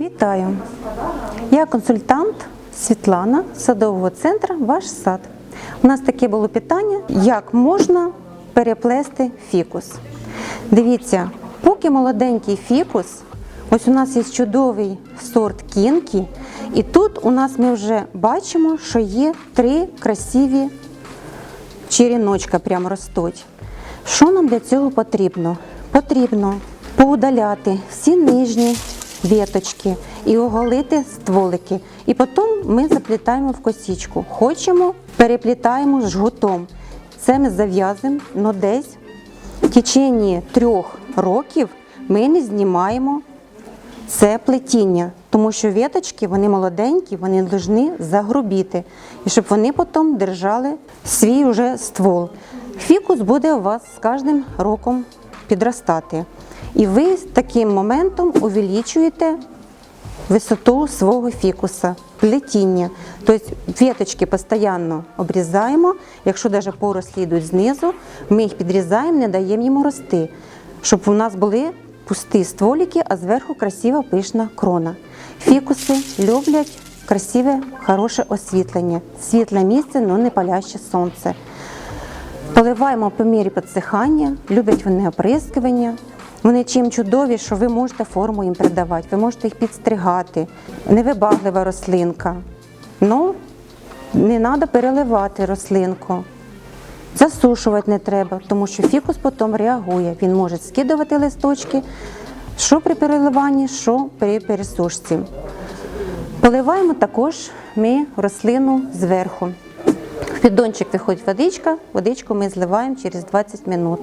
Вітаю! Я консультант Світлана садового центру Ваш сад. У нас таке було питання, як можна переплести фікус. Дивіться, поки молоденький фікус, ось у нас є чудовий сорт кінкі, і тут у нас ми вже бачимо, що є три красиві черіночка прямо ростуть. Що нам для цього потрібно? Потрібно поудаляти всі нижні віточки і оголити стволики. І потім ми заплітаємо в косічку. Хочемо, переплітаємо жгутом. Це ми зав'язуємо, але десь в течение трьох років ми не знімаємо це плетіння, тому що віточки, вони молоденькі, вони повинні загрубіти, і щоб вони потім держали свій уже ствол. Фікус буде у вас з кожним роком підростати. І ви таким моментом увеличуєте висоту свого фікуса, плетіння. Тобто віточки постійно обрізаємо, якщо навіть порослі йдуть знизу, ми їх підрізаємо, не даємо їм рости, щоб у нас були пусті стволики, а зверху красива пишна крона. Фікуси люблять красиве, хороше освітлення, світле місце, але не паляще сонце. Поливаємо по мірі підсихання, люблять вони оприскування. Вони чим чудові, що ви можете форму їм передавати, ви можете їх підстригати. Невибаглива рослинка. Ну, не треба переливати рослинку. Засушувати не треба, тому що фікус потім реагує. Він може скидувати листочки, що при переливанні, що при пересушці. Поливаємо також ми рослину зверху. Піддончик виходить водичка, водичку ми зливаємо через 20 минут.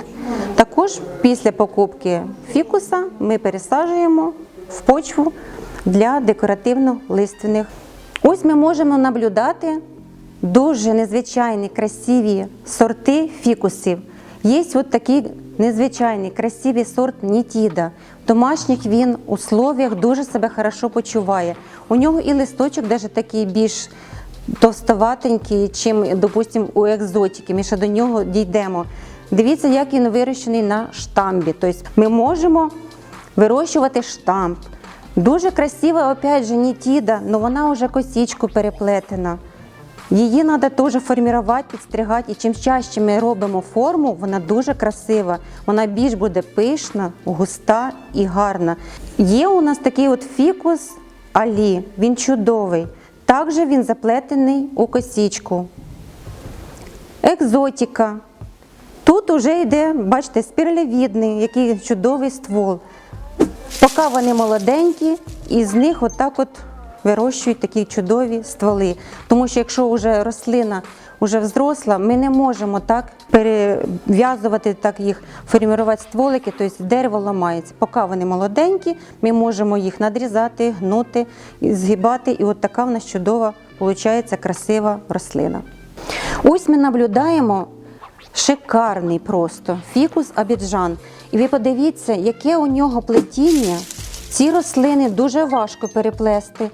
Також після покупки фікуса ми пересаджуємо в почву для декоративно-лиственних. Ось ми можемо наблюдати дуже незвичайні красиві сорти фікусів. Є от такий незвичайний красивий сорт Нітіда. В домашніх він у условиях дуже себе хорошо почуває. У нього і листочок навіть такий більш товстоватенький, чим, допустимо, у екзотики. Ми ще до нього дійдемо. Дивіться, як він вирощений на штамбі. Тобто ми можемо вирощувати штамп. Дуже красива, опять же, нітіда, але вона вже косічку переплетена. Її треба теж формувати, підстригати. І чим чаще ми робимо форму, вона дуже красива. Вона більш буде пишна, густа і гарна. Є у нас такий от фікус алі, він чудовий. Також він заплетений у косічку. Екзотіка. Тут вже йде, бачите, спіралевідний, який чудовий ствол. Поки вони молоденькі, і з них отак от вирощують такі чудові стволи. Тому що якщо вже рослина вже взросла, ми не можемо так перев'язувати, так їх формувати стволики, тобто дерево ламається. Поки вони молоденькі, ми можемо їх надрізати, гнути, згибати, і от така в нас чудова, виходить, красива рослина. Ось ми наблюдаємо шикарний просто фікус абіджан. І ви подивіться, яке у нього плетіння. Ці рослини дуже важко переплести,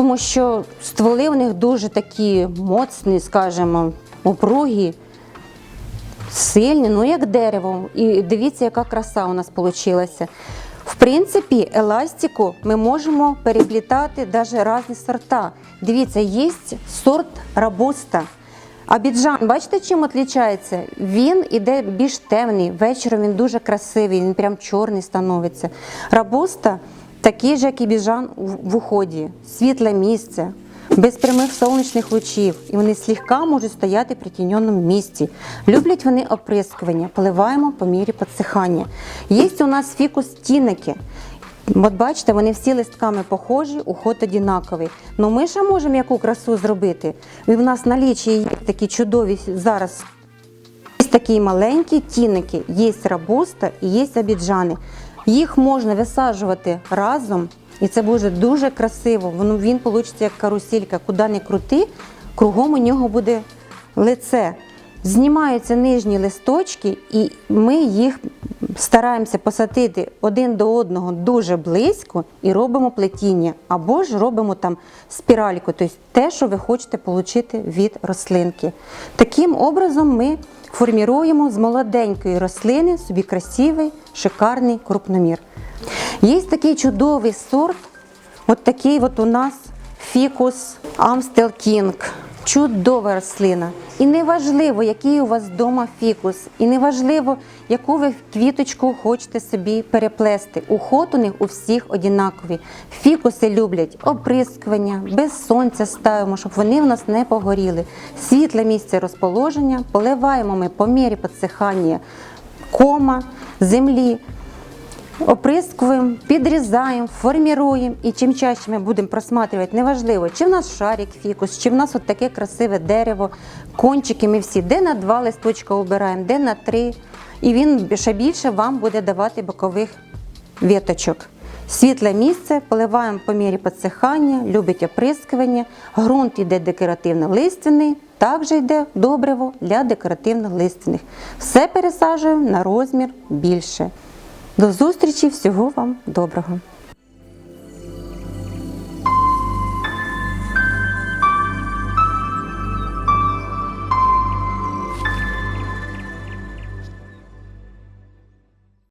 тому що стволи у них дуже такі моцні, скажімо, упругі, сильні, ну як дерево. І дивіться, яка краса у нас вийшла. В принципі, еластику ми можемо переплітати навіть різні сорта. Дивіться, є сорт рабуста. Абіджан, бачите, чим відрізняється? Він іде більш темний, вечором він дуже красивий, він прям чорний становиться. Рабуста такий же, як і біжан в уході, світле місце, без прямих сонячних лучів, і вони слегка можуть стояти в притіньоному місці. Люблять вони оприскування, поливаємо по мірі підсихання. Є у нас фікус тіники. От бачите, вони всі листками похожі, уход однаковий. Ну ми ще можемо яку красу зробити. І в нас налічі є такі чудові зараз. Є такі маленькі тіники, є рабуста і є абіджани. Їх можна висаджувати разом, і це буде дуже красиво. Воно він вийде як каруселька, куди не крути, кругом у нього буде лице. Знімаються нижні листочки, і ми їх стараємося посадити один до одного дуже близько і робимо плетіння, або ж робимо там спіральку, тобто те, що ви хочете отримати від рослинки. Таким образом ми формуємо з молоденької рослини собі красивий, шикарний крупномір. Є такий чудовий сорт. От такий от у нас фікус Амстел Кінг. Чудова рослина. І неважливо, який у вас вдома фікус, і неважливо, яку ви квіточку хочете собі переплести. Уход у них у всіх однаковий. Фікуси люблять оприскування, без сонця ставимо, щоб вони в нас не погоріли. Світле місце розположення, поливаємо ми по мірі підсихання кома, землі. Оприскуємо, підрізаємо, форміруємо. І чим чаще ми будемо просматривати, неважливо, чи в нас шарик фікус, чи в нас от таке красиве дерево, кончики ми всі, де на два листочка обираємо, де на три. І він ще більше вам буде давати бокових віточок. Світле місце, поливаємо по мірі підсихання, любить оприскування. Ґрунт йде декоративно-листяний, також йде добриво для декоративно-листяних. Все пересаджуємо на розмір більше. До зустрічі, всього вам доброго!